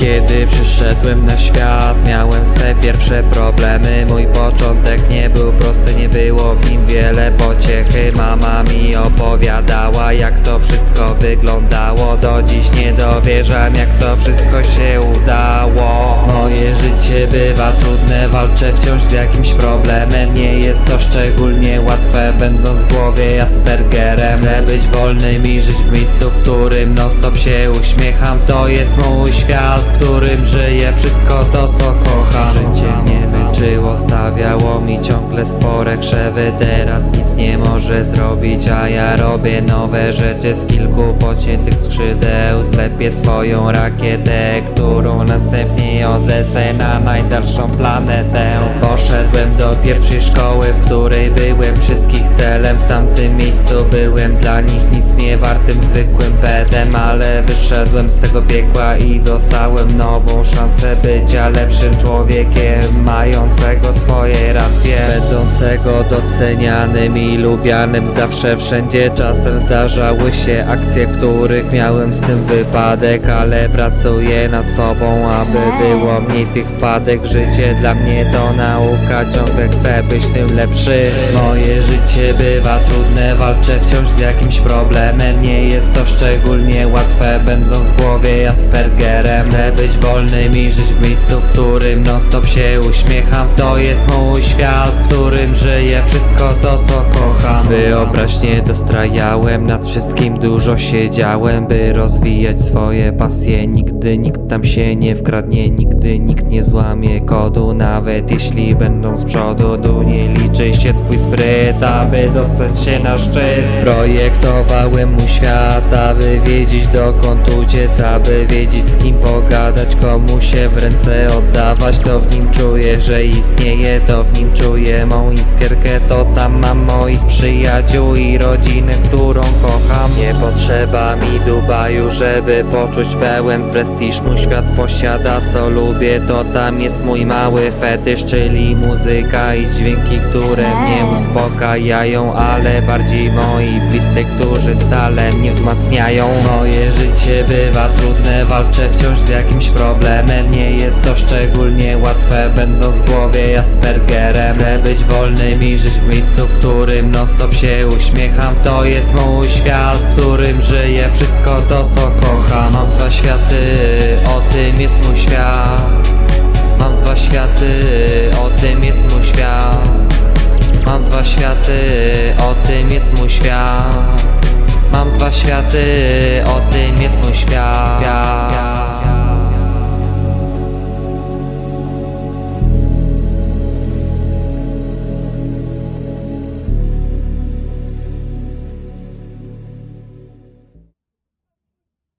Kiedy przyszedłem na świat, miałem swe pierwsze problemy. Mój początek nie był prosty, nie było w nim wiele pociechy. Mama mi opowiadała, jak to wszystko wyglądało. Do dziś nie dowierzam, jak to wszystko się udało. Moje życie bywa trudne, walczę wciąż z jakimś problemem. Nie jest to szczególnie łatwe, będąc w głowie Aspergerem. Chcę być wolnym i żyć w miejscu, w którym non stop się uśmiecham. To jest mój świat, w którym żyję wszystko to co kocham Życie mnie męczyło, stawiało mi ciągle spore krzewy. Teraz nic nie może zrobić, a ja robię nowe rzeczy Z kilku pociętych skrzydeł. Sklepię swoją rakietę, którą następnie odlecę na najdalszą planetę. Poszedłem do pierwszej szkoły, w której byłem wszystkich celem. W tamtym miejscu byłem dla nich nic nie wartym zwykłym pedem Ale wyszedłem z tego piekła i dostałem nową szansę bycia lepszym człowiekiem Mającego swoje racje Będącego docenianym i lubianym. Zawsze wszędzie Czasem zdarzały się akcje, których miałem z tym wypadek Ale pracuję nad sobą, aby było mniej tych wpadek. Życie dla mnie to nauka, ciągle chcę być tym lepszy Moje życie bywa trudne, walczę wciąż z jakimś problemem. Nie jest to szczególnie łatwe, będąc w głowie Aspergerem. Chcę być wolnym i żyć w miejscu, w którym non stop się uśmiecham. To jest mój świat, w którym żyję. Wszystko to co kocham. Wyobraźnię dostrajałem, nad wszystkim dużo siedziałem By rozwijać swoje pasje, nigdy nikt tam się nie wkradnie Nigdy nikt nie złamie kodu, nawet jeśli będą z przodu Tu nie liczy się twój spryt, aby dostać się na szczyt. Projektowałem mu świat, aby wiedzieć dokąd uciec Aby wiedzieć z kim pogadać, komu się w ręce oddawać. To w nim czuję, że istnieje, to w nim czuję mą iskierkę. To tam mam moich przyjaciół i rodzinę, którą kocham potrzeba mi Dubaju, żeby poczuć pełen prestiż. Mój świat posiada co lubię, to tam jest mój mały fetysz Czyli muzyka i dźwięki, które mnie uspokajają Ale bardziej moi bliscy, którzy stale mnie wzmacniają. Moje życie bywa trudne, walczę wciąż z jakimś problemem. Nie jest to szczególnie łatwe, będąc w głowie Aspergerem. Chcę być wolnym i żyć w miejscu, w którym non stop się uśmiecham. To jest mój świat, w którym żyję wszystko to co kocham. Mam dwa światy, o tym jest mój świat. Mam dwa światy, o tym jest mój świat. Mam dwa światy, o tym jest mój świat. Mam dwa światy, o tym jest mój świat